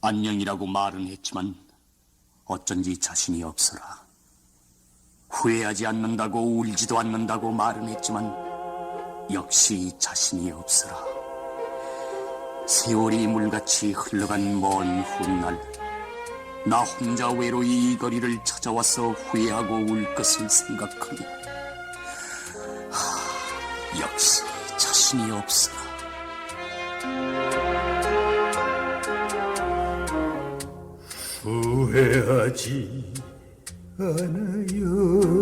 안녕이라고 말은 했지만 어쩐지 자신이 없어라. 후회하지 않는다고 울지도 않는다고 말은 했지만 역시 자신이 없어라. 세월이 물같이 흘러간 먼 훗날 나 혼자 외로이 이 거리를 찾아와서 후회하고 울 것을 생각하니 하, 역시 자신이 없어라. 후회하지 않아요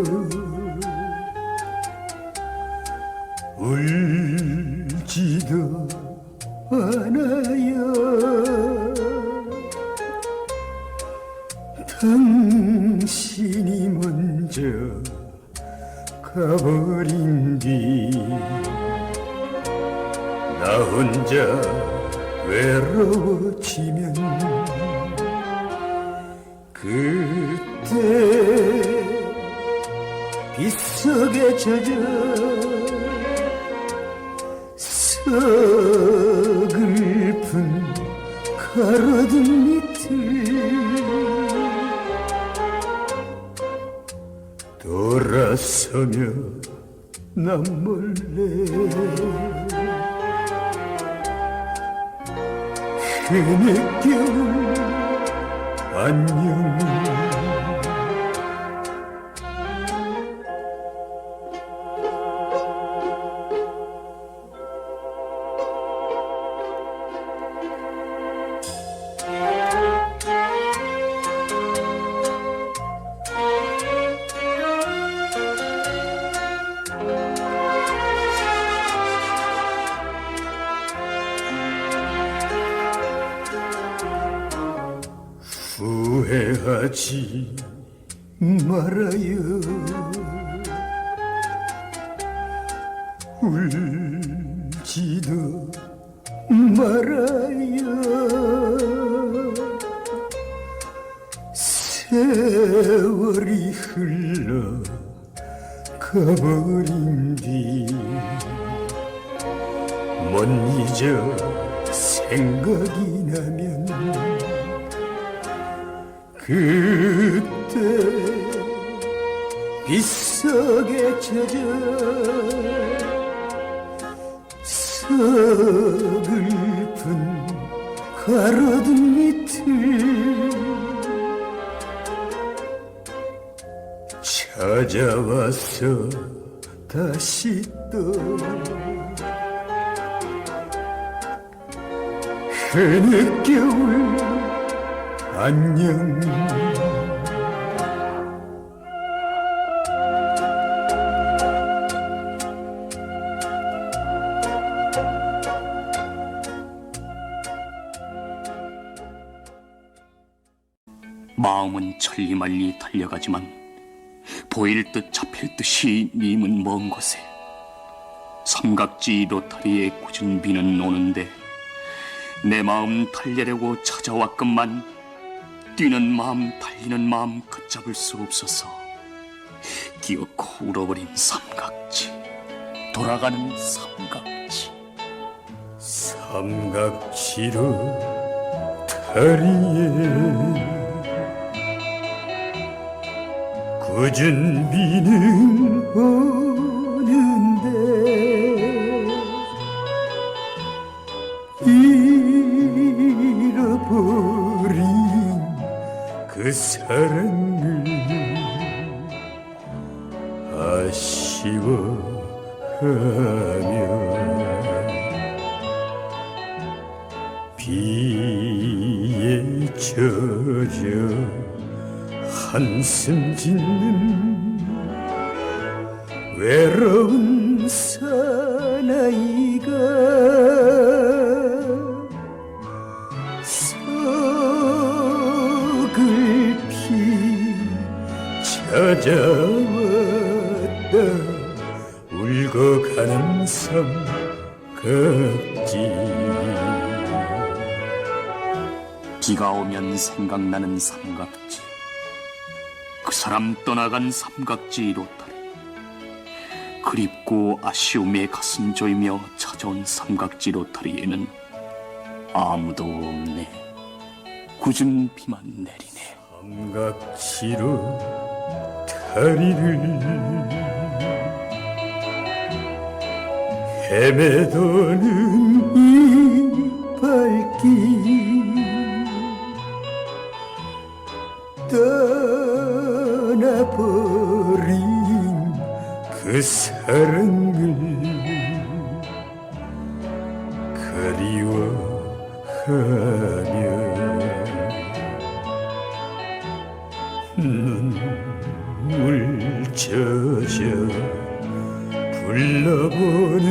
가로등 밑을 돌아서며 난 몰래. 흐느껴 하지. 말아요. 울지도 말아요. 세월이 흘러 가버린 뒤못 잊어 생각이 나면 그때 빗속에 젖어 서글픈 가로등 밑을 찾아와서 다시 또 흐느껴울 안녕. 마음은 천리말리 달려가지만 보일 듯 잡힐 듯이 님은 먼 곳에 삼각지 로타리에 꾸준 비는 오는데 내 마음 달래려고 찾아왔건만 뛰는 마음 달리는 마음 걷잡을 수 없어서 기어코 울어버린 삼각지 돌아가는 삼각지. 삼각지로 다리에 꾸준 비는 오 그 사랑을 아쉬워하며 비에 젖어 한숨 짓는 외로운 사나이가 찾아왔다 울고 가는 삼각지. 비가 오면 생각나는 삼각지. 그 사람 떠나간 삼각지 로타리. 그립고 아쉬움에 가슴 조이며 찾아온 삼각지 로타리에는 아무도 없네. 굳은 비만 내리네. 삼각지로 다리를 헤매도는 이 발길 떠나버린 그 사랑을 젖어 불러보는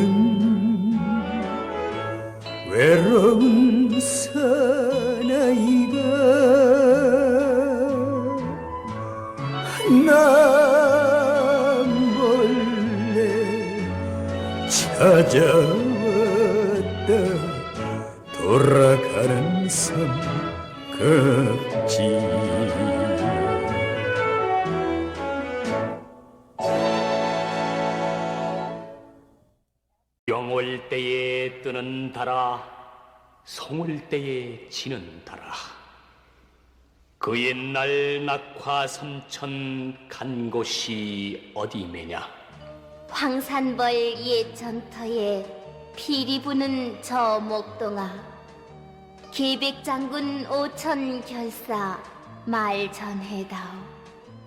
영올 때에 뜨는 달아 성올 때에 지는 달아. 그 옛날 낙화 삼천 간 곳이 어디매냐? 황산벌 옛 전터에 피리 부는 저 목동아. 계백장군 오천 결사 말 전해다오.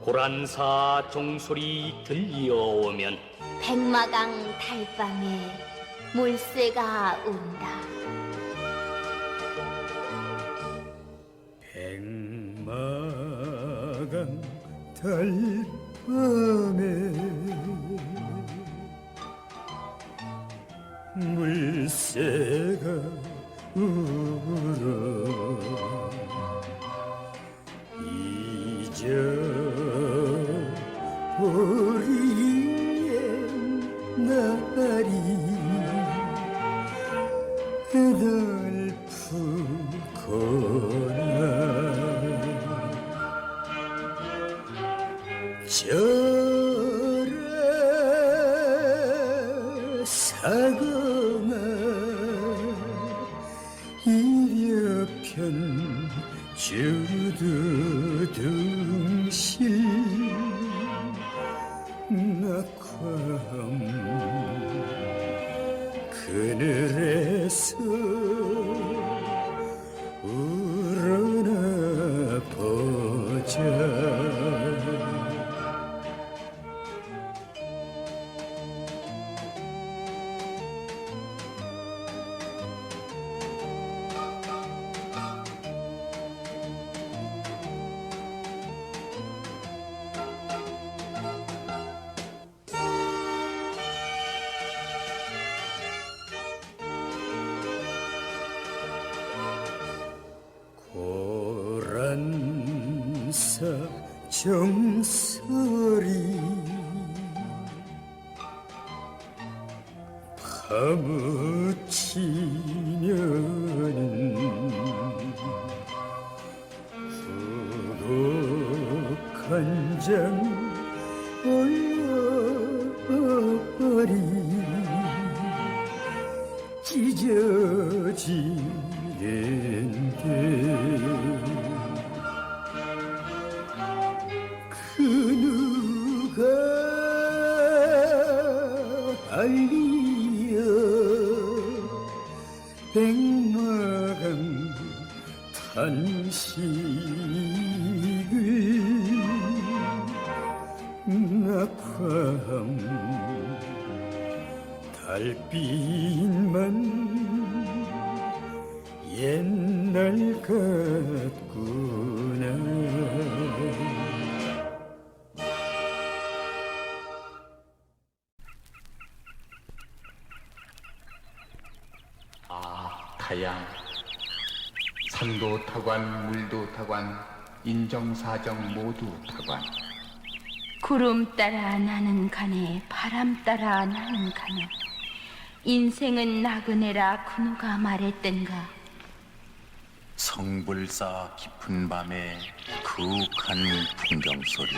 고란사 종소리 들려오면 백마강 달방에 물새가 운다. 백마강 달밤에 물새가 울어 저래 사고 정설이 파묻히면은 후곡한 장 올려버리 찢어지는데 달빛만 옛날 같구나 아, 타양. 산도 타관, 물도 타관, 인정사정 모두 타관. 구름 따라 나는 가네 바람 따라 나는 가네 인생은 나그네라 그 누가 말했던가. 성불사 깊은 밤에 그윽한 풍경 소리.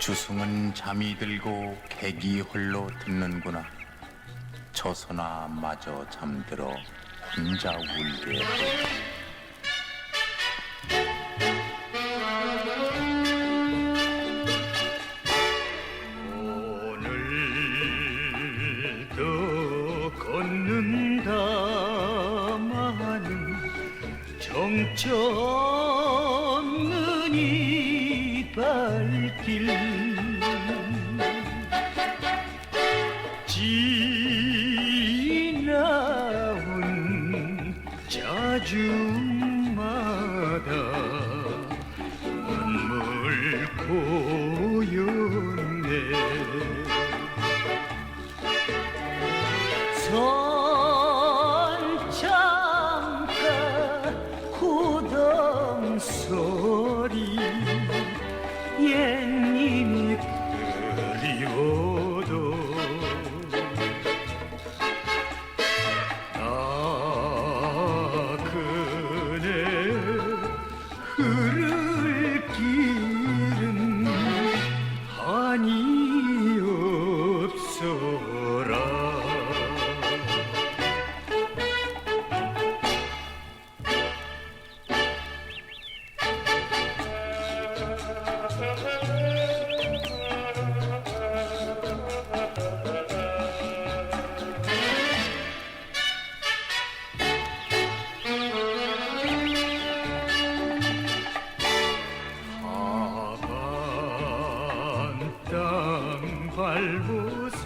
주승은 잠이 들고 객이 홀로 듣는구나. 처소나 마저 잠들어 혼자 울게 지 땅 밟아서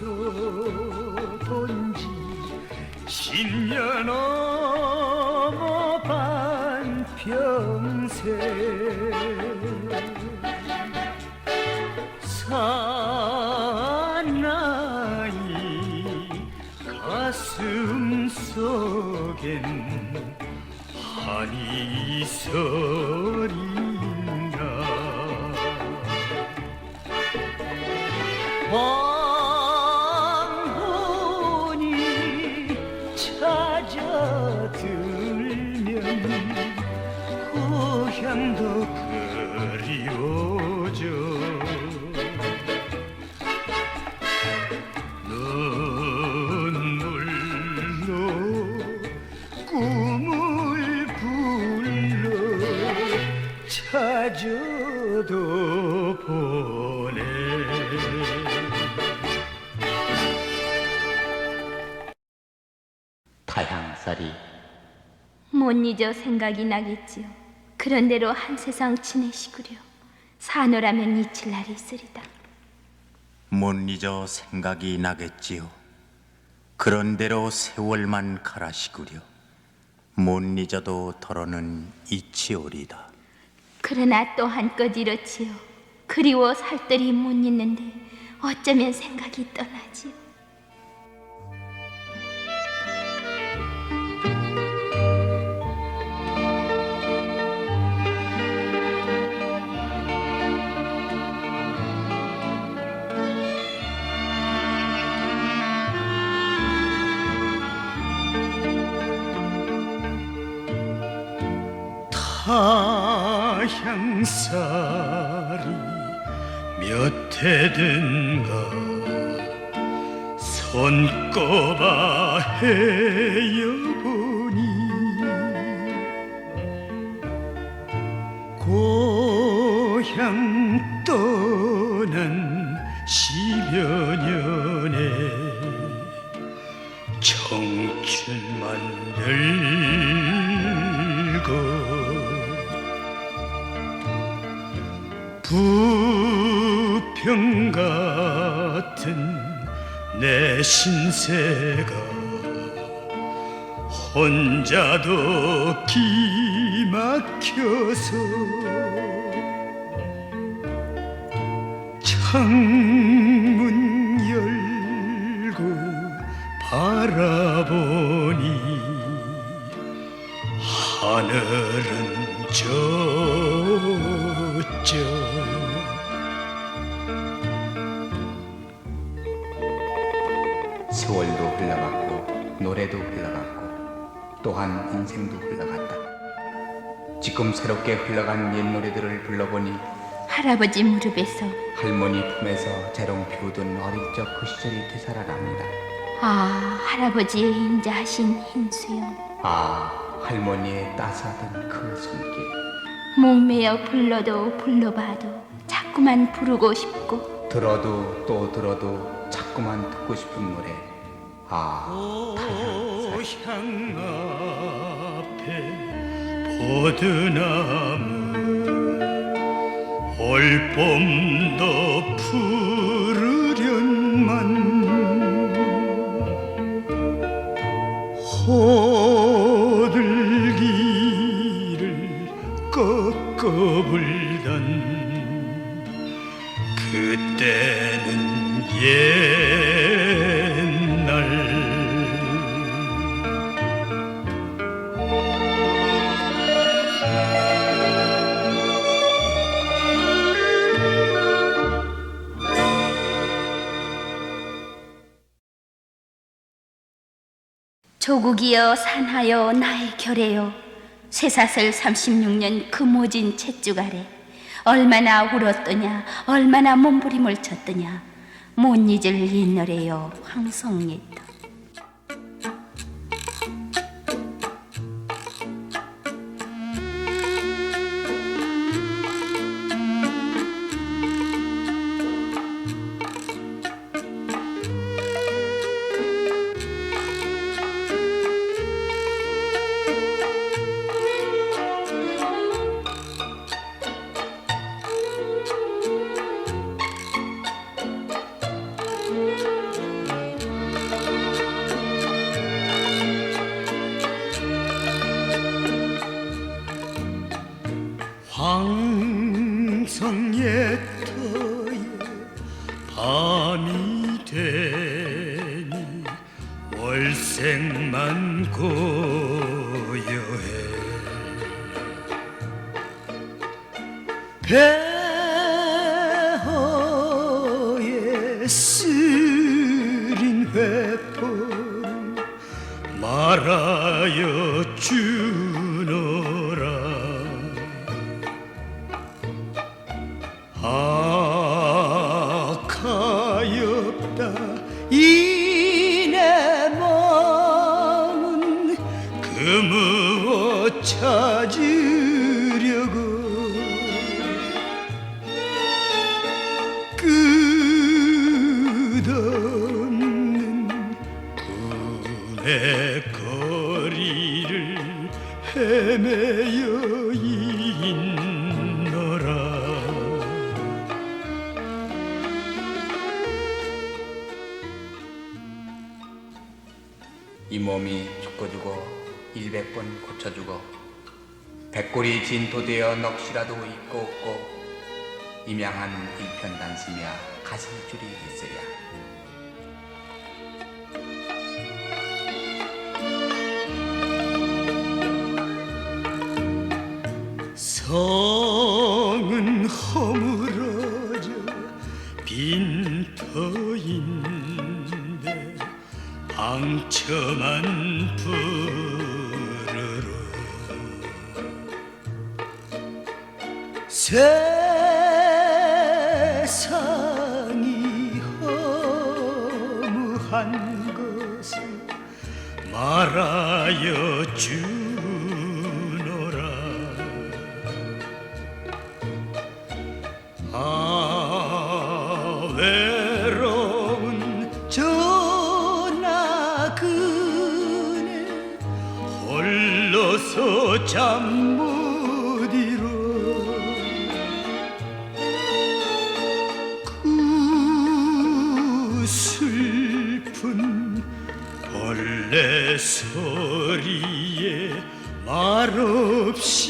본지 10년 넘어 반평생 사나이 가슴 속엔 한이 서린 고향도 그리워져. 눈물로 꿈을 불러 찾아도 보내. 타향살이. 못 잊어 생각이 나겠지요. 그런 대로 한 세상 지내시구려. 사노라면 잊힐 날이 있으리다. 못 잊어 생각이 나겠지요. 그런 대로 세월만 가라시구려. 못 잊어도 더러는 잊히오리다. 그러나 또 한껏 이렇지요. 그리워 살뜰히 못 잊는데 어쩌면 생각이 떠나지요. 타향살이 몇 해든가 손꼽아 헤어 부평 같은 내 신세가 혼자도 기막혀서 창문 열고 바라보니 하늘은 저쪽 노래도 흘러갔고 또한 인생도 흘러갔다. 지금 새롭게 흘러간 옛 노래들을 불러보니 할아버지 무릎에서 할머니 품에서 재롱 피우던 어릴 적 그 시절이 되살아납니다. 아 할아버지의 인자하신 흰 수염 아 할머니의 따스하던 그 손길 목매어 불러도 불러봐도 자꾸만 부르고 싶고 들어도 또 들어도 자꾸만 듣고 싶은 노래 아 고향 앞에 포드나무 올봄도 푸 조국이여 산하여 나의 결애여 쇠사슬 36년 그 모진 챗죽 아래 얼마나 울었더냐 얼마나 몸부림을 쳤더냐. 못 잊을 옛날에여 황성예다 회포를 말하여 주 이 몸이 죽고주고 일백 번 고쳐주고 백골이 진토되어 넋이라도 있고 없고 임양한 일편단심이야 가실 줄이 있어야 성은 허물어져 빈 터인데 방처만 부르러 세상이 허무한 것을 말하여 주 홀로서 잠 못 이뤄 그 슬픈 벌레 소리에 말없이